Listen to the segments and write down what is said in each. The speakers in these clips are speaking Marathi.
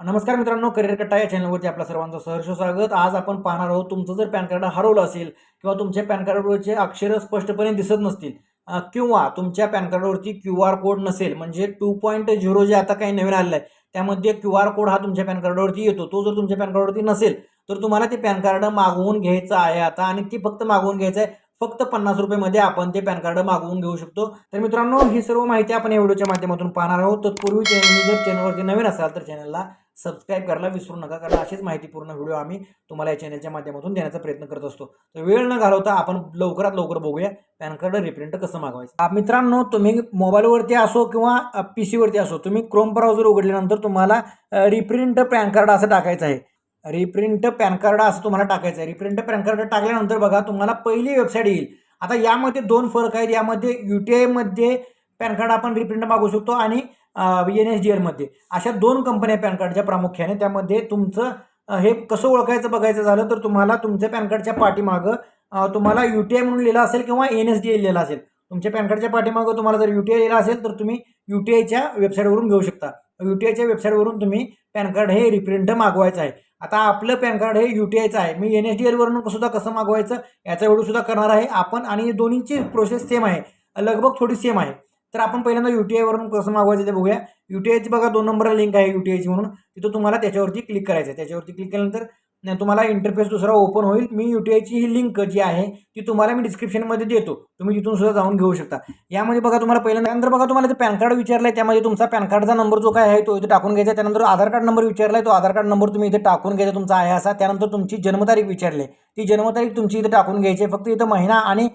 नमस्कार मित्रांनो करिअर कट्टा या चॅनलवरती आपल्या सर्वांचं सहर्ष स्वागत. आज आपण पाहणार आहोत तुमचं जर पॅन कार्ड हरवलं असेल किंवा तुमच्या पॅन कार्डवरचे अक्षरं स्पष्टपणे दिसत नसतील किंवा तुमच्या पॅन कार्डवरती क्यू आर कोड नसेल म्हणजे टू पॉईंट झिरो जे आता काही नवीन आलेलं आहे त्यामध्ये क्यू आर कोड हा तुमच्या पॅन कार्डवरती येतो. तो जर तुमच्या पॅन कार्डवरती नसेल तर तुम्हाला ते पॅन कार्ड मागवून घ्यायचं आहे आता आणि ती फक्त मागवून घ्यायचं आहे. फक्त पन्नास रुपयेमध्ये आपण ते पॅन कार्ड मागवून घेऊ शकतो. तर मित्रांनो ही सर्व माहिती आपण या व्हिडिओच्या माध्यमातून पाहणार आहोत. तत्पूर्वी चॅनल जर चॅनलवरती नवीन असाल तर चॅनलला सबस्क्राईब करायला विसरू नका कारण अशीच माहितीपूर्ण व्हिडिओ आम्ही तुम्हाला या चॅनलच्या माध्यमातून देण्याचा प्रयत्न करत असतो. तर वेळ न घालवता आपण लवकरात लवकर बघूया पॅन कार्ड रिप्रिंट कसं मागवायचं. मित्रांनो तुम्ही मोबाईलवरती असो किंवा पी सीवरती असो तुम्ही क्रोम ब्राउझर उघडल्यानंतर तुम्हाला रिप्रिंट पॅन कार्ड असं टाकायचं आहे. रिप्रिंट पॅन कार्ड असं तुम्हाला टाकायचं आहे. रिप्रिंट पॅन कार्ड टाकल्यानंतर बघा तुम्हाला पहिली वेबसाईट येईल. आता यामध्ये दोन फरक आहेत. यामध्ये यू टी आयमध्ये पॅन कार्ड आपण रिप्रिंट मागू शकतो आणि एन एस डी एलमध्ये अशा दोन कंपन्या पॅन कार्डच्या प्रामुख्याने. त्यामध्ये तुमचं हे कसं ओळखायचं बघायचं झालं तर तुम्हाला तुमच्या पॅन कार्डच्या पाठीमागं तुम्हाला यू टी आय म्हणून लिहिलं असेल किंवा एन एस डी एल लिहिलं असेल. तुमच्या पॅन कार्डच्या पाठीमागं तुम्हाला जर यू टी आय लिहिलं असेल तर तुम्ही यू टी आयच्या वेबसाईटवरून घेऊ शकता. यू टी आयच्या वेबसाईटवरून तुम्ही पॅन कार्ड हे रिप्रिंट मागवायचं आहे. आता आपलं पॅन कार्ड हे यू टी आयचं आहे. मी एन एस डी एलवरून सुद्धा कसं मागवायचं? याचा व्हिडिओ सुद्धा करणार आहे आपण आणि दोन्हीची प्रोसेस सेम आहे. लगभग थोडी सेम आहे. तर आपण पहिल्यांदा यू टी आयवरून कसं मागवायचं ते बघूया. यू टी आयची बघा दोन नंबरला लिंक आहे यू टी आयची म्हणून. तिथं तुम्हाला त्याच्यावरती क्लिक करायचं आहे त्याच्यावरती क्लिक केल्यानंतर तुम्हाला इंटरफेस दुसरा ओपन होईल. मी यू टी आयची ही लिंक जी आहे ती तुम्हाला मी डिस्क्रिप्शनमध्ये देतो. तुम्ही तिथून सुद्धा जाऊन घेऊ शकता. यामध्ये बघा तुम्हाला पहिल्या त्यानंतर बघा तुम्हाला ते पॅन कार्ड विचारलं आहे त्यामध्ये तुमचा पॅन कार्डचा नंबर जो काय आहे तो इथे टाकून घ्यायचा आहे. त्यानंतर आधार कार्ड नंबर विचारला आहे तो आधार कार्ड नंबर तुम्ही इथे टाकून घ्यायचा तुमचा आहे असा. त्यानंतर तुमची जन्मतारीख विचारली आहे. ती जन्मतारीख तुमची इथे टाकून घ्यायची आहे. फक्त इथं महिना आणि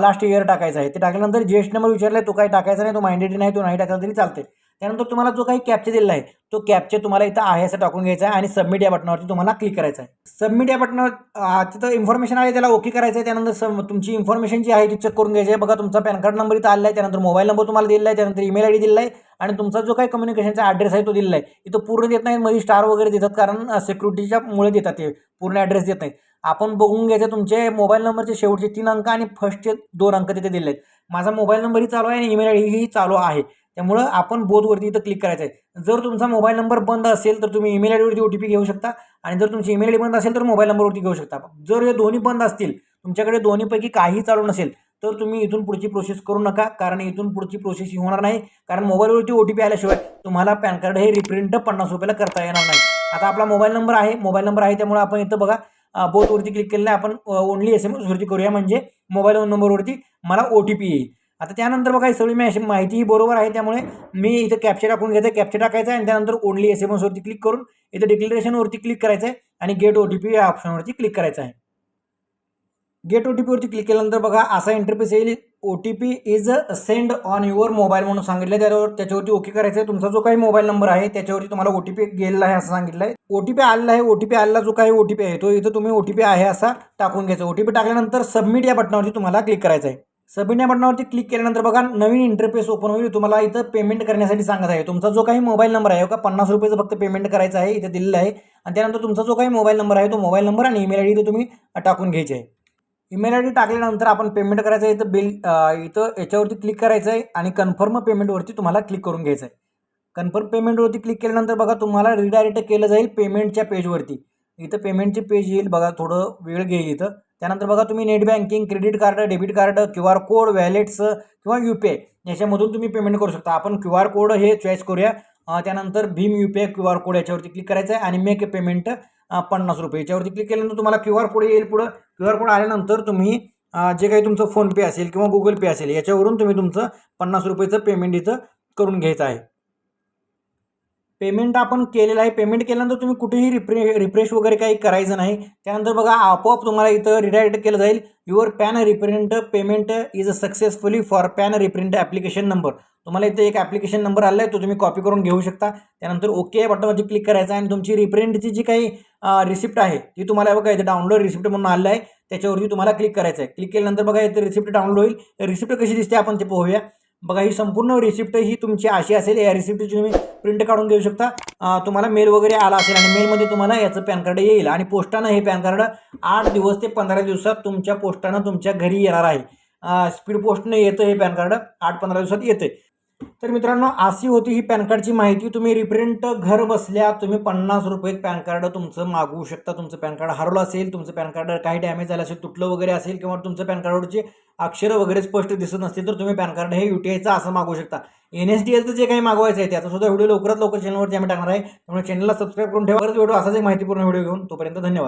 लास्ट इयर टाकायचा आहे. ते टाकल्यानंतर जीएसटी नंबर विचारला आहे तो काही टाकायचा नाही तो मायंडेड नाही तो नाही टाकला तरी चालते त्यानंतर तुम्हाला जो काही कॅप्चे दिलेला आहे तो कॅप्चे तुम्हाला इथं आहे असं टाकून घ्यायचा आहे आणि सबमिट या बटनावरती तुम्हाला क्लिक करायचं आहे. सबमिट या बटनावर तिथं इन्फॉर्मेशन आहे त्याला ओके करायचं आहे. त्यानंतर सम तुमची इन्फॉर्मेशन जी आहे ती चेक करून घ्यायची आहे. बघा तुमचा पॅन कार्ड नंबर इथं आला आहे. त्यानंतर मोबाईल नंबर तुम्हाला दिलेला आहे. त्यानंतर ईमेल आय डी दिला आहे. आणि तुमचा जो काही कम्युनिकेशनचा ॲड्रेस आहे तो दिलेला आहे. इथं पूर्ण देत नाही. मध्ये स्टार वगैरे देतात कारण सिक्युरिटीच्या मुळे देतात ते. पूर्ण ॲड्रेस देत नाहीत आपण बघून घ्यायचं तुमचे मोबाईल नंबरचे शेवटचे तीन अंक आणि फर्स्टचे दोन अंक तिथे दिले आहेत. माझा मोबाईल नंबरही चालू आहे आणि ईमेल आय डीही चालू आहे. त्यामुळं आपण बोथवरती इथं क्लिक करायचं आहे. जर तुमचा मोबाईल नंबर बंद असेल तर तुम्ही ईमेल आय डीवरती ओ टी पी घेऊ शकता. आणि जर तुमची ईमेल आय बंद असेल तर मोबाईल नंबरवरती घेऊ शकता. जर हे दोन्ही बंद असतील तुमच्याकडे दोन्हीपैकी काही चालू नसेल तर तुम्ही इथून पुढची प्रोसेस करू नका. कारण इथून पुढची प्रोसेस ही होणार नाही. कारण मोबाईलवरती ओ टी पी आल्याशिवाय तुम्हाला पॅन कार्ड हे रिप्रिंट पन्नास रुपयाला करता येणार नाही. आता आपला मोबाईल नंबर आहे. मोबाईल नंबर आहे त्यामुळे आपण इथं बघा बोथवरती क्लिक केलेलं आहे. आपण ओनली एस एम एसवरती करूया. म्हणजे मोबाईल नंबरवरती मला ओ टी पी येईल. आता त्यानंतर बघा सगळी मी माहिती माहितीही बरोबर आहे त्यामुळे मी इथं कॅप्चर टाकून घ्यायचं कॅप्चर टाकायचं आहे आणि त्यानंतर ओनली एस एम एसवरती क्लिक करून इथं डिक्लेरेशनवरती क्लिक करायचं आहे आणि गेट ओ टी पी या ऑप्शनवरती क्लिक करायचं आहे. गेट ओ टी पीवरती क्लिक केल्यानंतर बघा असा इंटरफेस येईल. O T P is send on your mobile म्हणून सांगितलं त्यावर त्याच्यावरती ओके करायचं आहे तुमचा जो काही मोबाईल नंबर आहे त्याच्यावरती तुम्हाला ओ टी पी गेलेला आहे असं सांगितलं आहे ओ टी पी आलेला आहे. ओ टी पी आलेला जो काही ओ टी पी आहे तो इथं तुम्ही ओ टी पी आहे असा टाकून घ्यायचा. ओ टी पी टाकल्यानंतर सबमिट या बटनावरती तुम्हाला क्लिक करायचं आहे सबमिट या बटनावरती क्लिक केल्यानंतर बघा नवीन इंटरफेस ओपन होईल. तुम्हाला इथं पेमेंट करण्यासाठी सांगत आहे. तुमचा जो काही मोबाईल नंबर आहे हो का पन्नास रुपयाचं फक्त पेमेंट करायचं आहे इथं दिलेलं आहे. आणि त्यानंतर तुमचा जो काही मोबाईल नंबर आहे तो मोबाईल नंबर आणि ईमेल आय डी तुम्ही टाकून घ्यायचे आहे. ईमेल आय डी टाकल्यानंतर आपण पेमेंट करायचं आहे इथं बिल इथं याच्यावरती क्लिक करायचं आहे आणि कन्फर्म पेमेंटवरती तुम्हाला क्लिक करून घ्यायचं आहे. कन्फर्म पेमेंटवरती क्लिक केल्यानंतर बघा तुम्हाला रिडायरेक्ट केलं जाईल पेमेंटच्या पेजवरती इथं पेमेंटचे पेज येईल बघा थोडं वेळ घेईल इथं. त्यानंतर बघा तुम्ही net banking credit card debit card Q R code wallets किंवा यू पी आय याच्यामधून तुम्ही पेमेंट करू शकता. आपण क्यू आर कोड हे चॉईस करूया. त्यानंतर Bhim U P I Q R code याच्यावरती क्लिक करायचं आहे आणि मेक पेमेंट पन्नास रुपये याच्यावरती क्लिक केल्यानंतर तुम्हाला क्यू आर कोड येईल पुढं. क्यू आर कोड आल्यानंतर तुम्ही जे काही तुमचं फोनपे असेल किंवा गुगल पे असेल याच्यावरून तुम्ही तुमचं पन्नास रुपयेचं पेमेंट इथं करून घ्यायचं आहे. पेमेंट आपण केलेलं आहे. पेमेंट केल्यानंतर तुम्ही कुठेही रिप्रे रिफ्रेश वगैरे काही करायचं नाही. त्यानंतर बघा आपोआप तुम्हाला इथं रिडायरेक्ट केलं जाईल. Your PAN reprint payment is a successfully for PAN reprint application number तुम्हाला इथे एक ॲप्लिकेशन नंबर आला आहे तो तुम्ही कॉपी करून घेऊ शकता. त्यानंतर ओके या बटनवरती क्लिक करायचं आहे आणि तुमची रिप्रिंटची जी काही रिसिप्ट आहे ती तुम्हाला बघा इथे डाउनलोड रिसिप्ट म्हणून आलं आहे. त्याच्यावरती तुम्हाला क्लिक करायचं आहे. क्लिक केल्यानंतर बघा इथे रिसिप्ट डाउनलोड होईल. रिसिप्ट कशी दिसते आपण ते पाहूया. बघा ही संपूर्ण रिसिप्ट ही तुमची अशी असेल या रिसिप्टची तुम्ही प्रिंट काढून घेऊ शकता. तुम्हाला मेल वगैरे आला असेल आणि मेलमध्ये तुम्हाला याचं पॅन कार्ड येईल आणि पोस्टानं हे पॅन कार्ड आठ दिवस ते पंधरा दिवसात तुमच्या पोस्टानं तुमच्या घरी येणार आहे. स्पीड पोस्टनं येतं हे पॅन कार्ड आठ पंधरा दिवसात येते तर मित्रांनो अशी होती ही पॅन कार्डची माहिती. तुम्ही रिप्रिंट घर बसल्या तुम्ही पन्नास रुपये पॅन कार्ड तुमचं मागवू शकता. तुमचं पॅन कार्ड हरवलं असेल तुमचं पॅन कार्ड काही डॅमेज झालं असेल तुटलं वगैरे असेल किंवा तुमचं पॅन कार्डवरचे अक्षरं वगैरे स्पष्ट दिसत नसतील तर तुम्ही पॅन कार्ड हे यू टी आयचं असं मागवू शकता. एन एस डी एलचं जे काही मागवायचं आहे त्याचा सुद्धा व्हिडिओ लवकरात लवकर चॅनलवरती आम्ही टाकणार आहे. त्यामुळे चॅनलला सबस्क्राईब करून ठेवा. परत व्हिडिओ असाच एक माहितीपूर्ण व्हिडिओ घेऊन तोपर्यंत धन्यवाद.